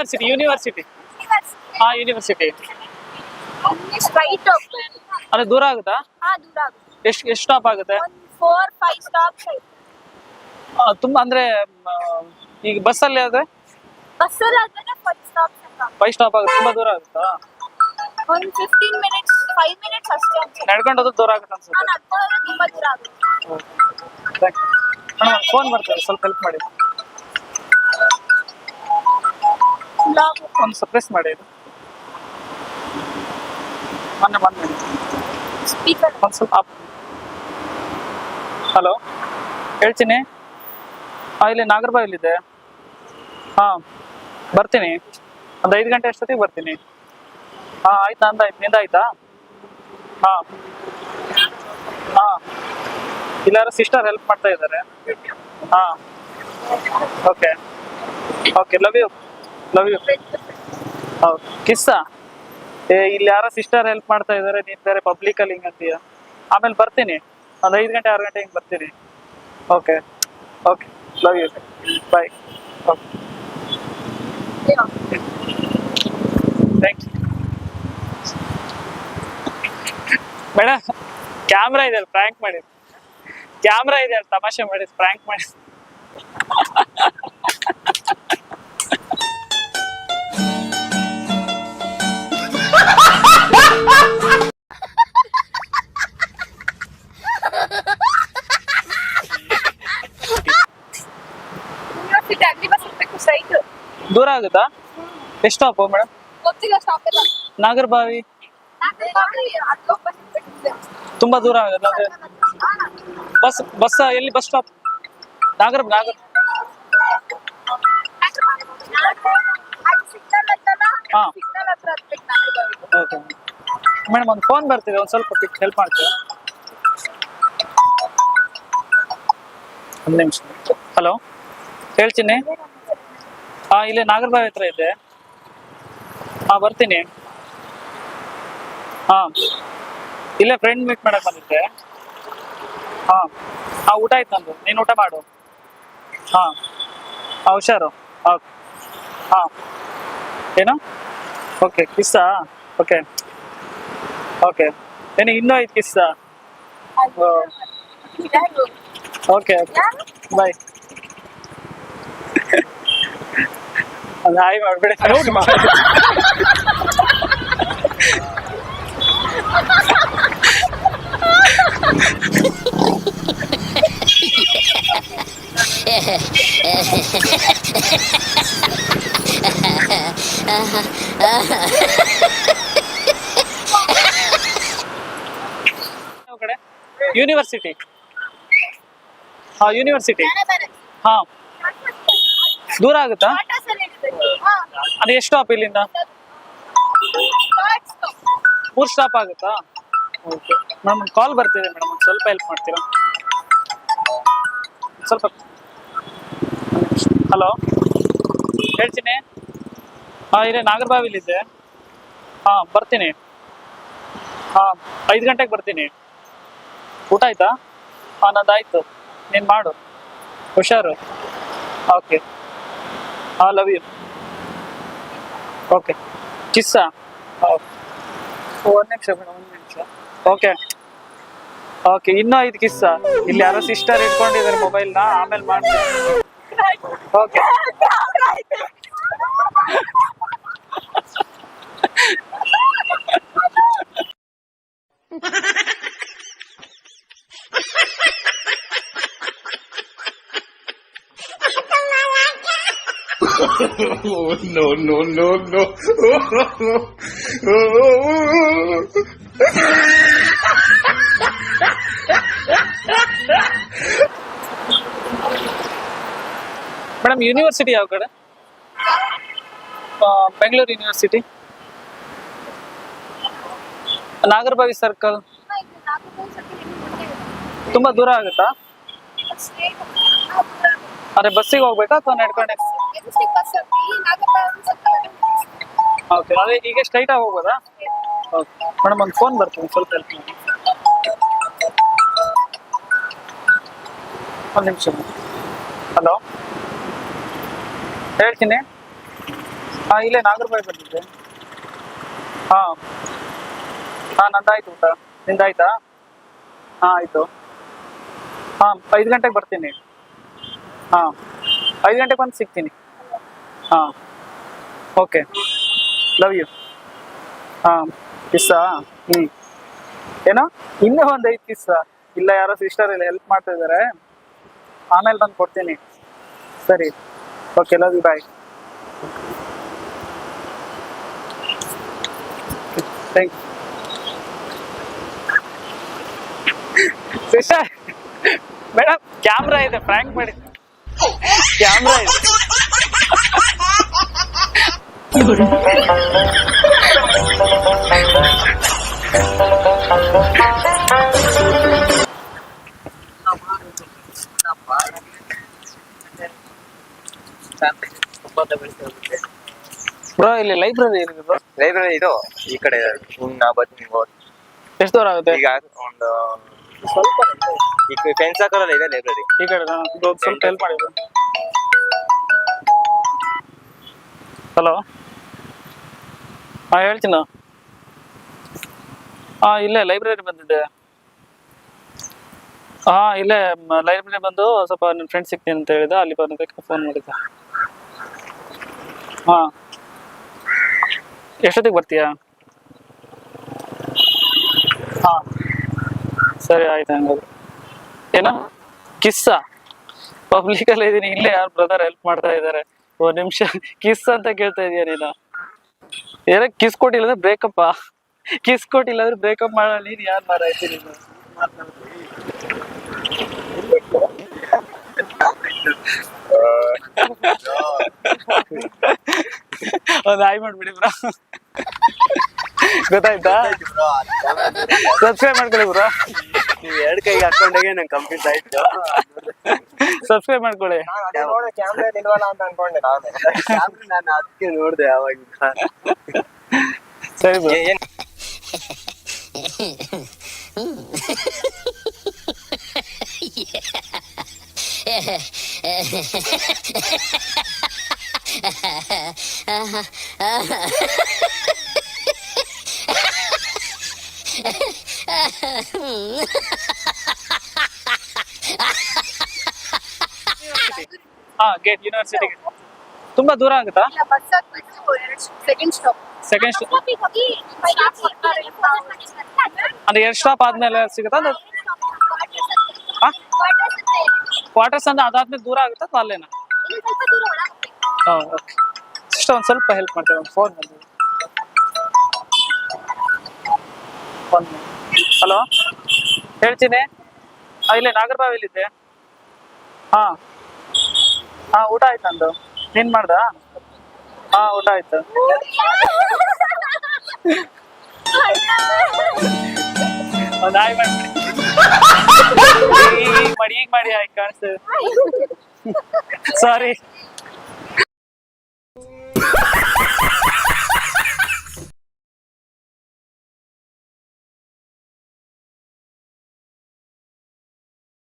University university ಹಾ university straight ಹೋಗ್ಬೇಕು ಅಂದ್ರೆ ದೂರ ಆಗುತ್ತಾ? ಹಾ ದೂರ ಆಗುತ್ತೆ. ಎಷ್ಟು ಎಷ್ಟು ಸ್ಟಾಪ್ ಆಗುತ್ತೆ? ಒಂದ್ ಫೋರ್ ಫೈವ್ ಸ್ಟಾಪ್ಸ್ ಐತೆ ಆ, ತುಂಬಾ ಅಂದ್ರೆ ಮ, ಈಗ ಆದ್ರೆ? ಬಸ್ಸಲ್ಲಿ ಆದ್ರೆ ಫೈವ್ ಸ್ಟಾಪ್ಸ್ ಅಂತ ಫೈವ್ ಸ್ಟಾಪ್ ಆಗುತ್ತೆ ತುಂಬಾ ದೂರ ಆಗುತ್ತಾ? ಒಂದ್ ಫಿಫ್ಟೀನ್ ಮಿನಿಟ್ಸ್ ಫೈವ್ ಮಿನಿಟ್ಸ್ ಅಷ್ಟೇ ನಡ್ಕೊಂಡು ಹೋದ್ರೆ ದೂರ ಆಗುತ್ತೆ ಅನ್ಸುತ್ತೆ. ನಾನು ನಡ್ಕೊಳ್ಳೋದ್ರೆ ತುಂಬಾ ದೂರ ಆಗುತ್ತೆ. ಫೋನ್ ಬರ್ತದೆ ಸ್ವಲ್ಪ ಹೆಲ್ಪ್ ಮಾಡಿ. ಒಂದು ಸಪ್ರೆಸ್ ಮಾಡಿ ಇದು ಮೊನ್ನೆ. ಮೊನ್ನೆ ಸ್ಪೀಕರ್ ಒಂದು ಸ್ವಲ್ಪ ಹಲೋ ಹೇಳ್ತೀನಿ. ಹಾಂ, ಇಲ್ಲಿ ನಾಗರಬಾವಿಲಿದೆ ಹಾಂ, ಬರ್ತೀನಿ. ಒಂದು ಐದು ಗಂಟೆ ಅಷ್ಟೊತ್ತಿಗೆ ಬರ್ತೀನಿ. ಹಾಂ, ಆಯ್ತಾ, ನಂದು ಆಯ್ತು. ನಿಂದ ಆಯ್ತಾ? ಹಾಂ. ಹಾಂ. ಇಲ್ಲಾರ ಸಿಸ್ಟರ್ ಹೆಲ್ಪ್ ಮಾಡ್ತಾ ಇದ್ದಾರೆ. ಹಾಂ. Okay okay love you love you ಕಿಸ್ಸಾ? ಏ, ಇಲ್ಲಿ ಯಾರೋ ಸಿಸ್ಟರ್ ಹೆಲ್ಪ್ ಮಾಡ್ತಾ ಇದಾರೆ, ನೀನ್ ಬೇರೆ ಪಬ್ಲಿಕ್ ಅಲ್ಲಿ ಹಿಂಗ್ ಅಂತೀಯ? ಆಮೇಲೆ ಬರ್ತೀನಿ. ಒಂದ್ ಐದು ಗಂಟೆ, ಆರು ಗಂಟೆ ಹಿಂಗ್ ಬರ್ತೀನಿ. Okay okay love you bye okay thank you camera ಇದೆ ಪ್ರ್ಯಾಂಕ್ ಮಾಡಿ. ಕ್ಯಾಮ್ರಾ ಇದೆ, ತಮಾಷೆ ಮಾಡಿ ಪ್ರ್ಯಾಂಕ್ ಮಾಡಿ. ಆಗುತ್ತಾ ಎಷ್ಟು ಸ್ಟಾಪ್ ಮೇಡಮ್ ಗೊತ್ತಿಲ್ಲ ಸ್ಟಾಪ್ ಇಲ್ಲ. ನಾಗರಬಾವಿ? ತುಂಬಾ ದೂರ ಆಗುತ್ತೆ? ಬಸ್ ಬಸ್ ಎಲ್ಲಿ ಬಸ್ ಸ್ಟಾಪ್ ನಾಗರ ನಾಗರ. ಹಾ. ಓಕೆ. ಮೇಡಮ್ ಒಂದು ಫೋನ್ ಬರ್ತಿದೆ ಒಂದು ಸ್ವಲ್ಪ ಪಿಕ್ ಹೆಲ್ಪ್ ಮಾಡ್ತೀರಾ? ಒಂದು ನಿಮಿಷ. ಹಲೋ ಹೇಳ್ತೀನಿ. ಹಾ ಇಲ್ಲಿ ನಾಗರಬಾವಿ ಹತ್ರ ಇದೆ. ಹಾ ಬರ್ತೀನಿ. ಹಾ ಇಲ್ಲೇ ಫ್ರೆಂಡ್ ಮೀಟ್ ಮಾಡಕ್ ಬಂದಿದ್ದೆ. ಹಾ ಹಾ ಊಟ ಆಯ್ತು ನಂದು. ನೀನು ಊಟ ಮಾಡು. ಹಾ ಹಾ ಹುಷಾರು. ಓಕೆ ಹಾ ಏನು? ಓಕೆ ಕಿಸ್ಸಾ ಓಕೆ ಓಕೆ ಏನು ಇನ್ನೂ ಐದು ಕಿಸ್ಸಾ ಓಕೆ ಓಕೆ? ಬಾಯ್ ಹಾಯ್ ಮಾಡ್ಬೇಡಿ. ಯಾವ ಕಡೆ? ಯೂನಿವರ್ಸಿಟಿ ಹಾ ಯೂನಿವರ್ಸಿಟಿ ಬೇರೆ ಬೇರೆ. ಹಾ. ದೂರ ಆಗುತ್ತಾ. ಅದು ಎಷ್ಟು ಸ್ಟಾಪ್ ಇಲ್ಲಿಂದ? ಮೂರ್ ಸ್ಟಾಪ್ ಆಗುತ್ತಾ? ಓಕೆ ಮೇಡಮ್ ಕಾಲ್ ಬರ್ತಿದೆ ಮೇಡಮ್ ಒಂದು ಸ್ವಲ್ಪ ಹೆಲ್ಪ್ ಮಾಡ್ತೀರಾ? ಸ್ವಲ್ಪ. ಹಲೋ ಹೇಳ್ತೀನಿ. ಹಾಂ ಇಲ್ಲೇ ನಾಗರಬಾವಿಲಿದ್ದೆ. ಹಾಂ ಬರ್ತೀನಿ. ಹಾಂ ಐದು ಗಂಟೆಗೆ ಬರ್ತೀನಿ. ಊಟ ಆಯ್ತಾ? ಹಾಂ ನಂದಾಯ್ತು ಆಯ್ತು. ನೀನು ಮಾಡು. ಹುಷಾರು. ಓಕೆ ಹಾಂ ಲವ್ ಯು ಓಕೆ ಕಿಸ್ಸಾ ಒಂದು ನಿಮಿಷ ಮೇಡಮ್ ಒಂದು ನಿಮಿಷ. ಓಕೆ ಓಕೆ ಇನ್ನೂ ಐದು ಕಿಸ್ಸ. ಇಲ್ಲಿ ಯಾರೋ ಸಿಸ್ಟರ್ ಇಟ್ಕೊಂಡಿದ್ದಾರೆ ಮೊಬೈಲ್ನ ಆಮೇಲೆ ಮಾಡ್ತೀನಿ. Okay Oh, no, no, no, no. Madam university ಯಾವ ಕಡೆ ಆ, ಬೆಂಗಳೂರು ಯೂನಿವರ್ಸಿಟಿ ನಾಗರಬಾವಿ ಸರ್ಕಲ್ ಹಾ, ಇದು ನಾಗರಬಾವಿ ಸರ್ಕಲ್ ಇಲ್ಲಿ ಮುಂದೆ ಇದೆ. ತುಂಬಾ ದೂರ ಆಗುತ್ತಾ Straight ಹೋಗ್ಬೇಕು. ಅದೇ ಬಸ್ಸಿಗೆ ಹೋಗ್ಬೇಕಾ ಅಥವಾ ನಡ್ಕೊಂಡೆ ಓಕೆ ಅದೇ ಈಗ ಸ್ಟ್ರೈಟ್ ಆಗಿ ಹೋಗ್ಬೋದಾ? ಓಕೆ ಮೇಡಮ್ ಒಂದು ಫೋನ್ ಬರ್ತೀನಿ, ಸ್ವಲ್ಪ ಹೆಲ್ಪ್ ಒಂದು ನಿಮಿಷ. ಹಲೋ ಹೇಳ್ತೀನಿ. ಹಾಂ, ಇಲ್ಲೇ ನಾಗರಬಾಯಿ ಬಂದಿದ್ದೆ. ಹಾಂ. ಹಾಂ, ನಂದಾಯ್ತು ಊಟ. ನಿಂದಾಯ್ತಾ? ಹಾಂ, ಆಯಿತು. ಹಾಂ, ಐದು ಗಂಟೆಗೆ ಬರ್ತೀನಿ. ಹಾಂ, ಐದು ಗಂಟೆಗೆ ಬಂದು ಸಿಗ್ತೀನಿ. ಹಾ. ಓಕೆ ಲವ್ ಯು ಹಾ. ಪಿಸ್ಸ ಹ್ಮ್. ಏನೋ? ಇನ್ನೂ ಒಂದು ಐದು ಪಿಸ್ಸಾ ಇಲ್ಲ, ಯಾರೋ ಸಿಸ್ಟರ್ ಇಲ್ಲ ಹೆಲ್ಪ್ ಮಾಡ್ತಾ ಇದ್ದಾರೆ ಆಮೇಲೆ ಬಂದು ಕೊಡ್ತೀನಿ. ಸರಿ. Okay love you bye thank sister madam camera ಇದೆ ಫ್ರ್ಯಾಂಕ್ ಮಾಡಿ ಕ್ಯಾಮ್ರಾ ಇದೆ. ಬ್ರೋ ಇಲ್ಲಿ ಲೈಬ್ರರಿ ಇದೆ ಬ್ರೋ ಲೈಬ್ರರಿ ಇದು ಈ ಕಡೆ ನಾ ಬರ್ತೀನಿ. ಎಷ್ಟು ದೂರ ಆಗುತ್ತೆ? ಈಗ ಒಂದು ಸ್ವಲ್ಪ ಈಗ ಫೆನ್ಸ್ ಹಾಕೋಲ್ಲ ಇದೆ ಲೈಬ್ರರಿ ಈ ಕಡೆ ಸ್ವಲ್ಪ ಹೆಲ್ಪ್ ಮಾಡಿ ಹಲೋ ಹಾ, ಹೇಳ್ತೀನ. ಹಾ, ಇಲ್ಲೇ ಲೈಬ್ರರಿ ಬಂದಿದ್ದೆ. ಹಾ, ಇಲ್ಲೇ ಲೈಬ್ರರಿ ಬಂದು ಸ್ವಲ್ಪ ನನ್ನ ಫ್ರೆಂಡ್ ಸಿಗ್ತೀನಿ ಅಂತ ಹೇಳಿದ. ಅಲ್ಲಿ ಬಂದಕ್ಕೆ ಫೋನ್ ಮಾಡಿದ್ದೆ ಹಾ. ಎಷ್ಟೊತ್ತಿಗೆ ಬರ್ತೀಯಾ? ಹಾ. ಸರಿ, ಆಯ್ತು ಹಂಗಾದ್ರೆ. ಏನ? ಕಿಸ್ಸ? ಪಬ್ಲಿಕ್ ಅಲ್ಲಿ ಇದೀನಿ ಇಲ್ಲೇ ಯಾರು ಬ್ರದರ್ ಹೆಲ್ಪ್ ಮಾಡ್ತಾ ಇದಾರೆ. ಒಂದ್ ನಿಮಿಷ ಕಿಸ್ ಅಂತ ಕೇಳ್ತಾ ಇದೀಯ ನೀನು? ಏನೋ ಕಿಸ್ ಕೊಟ್ಟಿಲ್ಲ ಅಂದ್ರೆ ಬ್ರೇಕಪ್ ಕಿಸ್ ಕೊಟ್ಟಿಲ್ಲ ಅಂದ್ರೆ ಬ್ರೇಕಪ್ ಮಾಡಲ್ಲ ನೀನ್ ಯಾರು ಮಾಡಿ ನೀನು? ಒಂದ್ ಆಯ್ ಮಾಡ್ಬಿಡಿ ಬ್ರ ಗೊತ್ತಾಯ್ತಾ? ಸಬ್ಸ್ಕ್ರೈಬ್ ಮಾಡ್ಕೊಳ್ಳಿ ಬ್ರ ಎರಡ್ ಎರಡು ಕೈಗೆ ಹಾಕೊಂಡಾಗೆ ನಂಗೆ ಕಂಪ್ಲೀಟ್ ಆಯ್ತು. ಸಬ್ಸ್ಕ್ರೈಬ್ ಮಾಡ್ಕೊಳ್ಳಿ ಕ್ಯಾಮ್ರಾ ಇಲ್ವಲ್ಲ ಅಂತ ಅನ್ಕೊಂಡೆ ನಾನು. ಕ್ಯಾಮ್ರಾ ನಾನು ಅದಕ್ಕೆ ನೋಡಿದೆ ಅವಾಗಿಂದ ಸರಿ ಬ್ರೋ ಗೇಟ್ ಯೂನಿವರ್ಸಿಟಿಗೆ ತುಂಬಾ ದೂರ ಆಗುತ್ತಾ? ಸೆಕೆಂಡ್ ಸ್ಟಾಪ್ ಸೆಕೆಂಡ್ ಹೋಗಿ ಅಂದ್ರೆ ಎರಡು ಸ್ಟಾಪ್ ಆದ್ಮೇಲೆ ಸಿಗುತ್ತಾ? ಅದು ಕ್ವಾರ್ಟರ್ಸ್ ಅಂದ್ರೆ ಅದಾದ್ಮೇಲೆ ದೂರ ಆಗುತ್ತಾ ಅಲ್ಲೇನ? ಓಕೆ ಸಿಸ್ಟರ್ ಒಂದು ಸ್ವಲ್ಪ ಹೆಲ್ಪ್ ಮಾಡ್ತೇವೆ. ಒಂದು ಫೋನ್ ಬಂದಿದೆ. ಹಲೋ ಹೇಳ್ತೀನಿ. ಇಲ್ಲೇ ನಾಗರಬಾವಿಲಿದ್ದೆ. ಹಾ. ಹಾ ಊಟ ಆಯ್ತು ನಂದು. ನೀನ್ ಮಾಡ್ದ? ಹಾ ಊಟ ಆಯ್ತು. ನಾಯಿ ಮಾಡಿ ಈಗ ಮಾಡಿ ಈಗ ಮಾಡಿ ಆಯ್ತು ಕಾಣಿಸ್ತೇವೆ ಸಾರಿ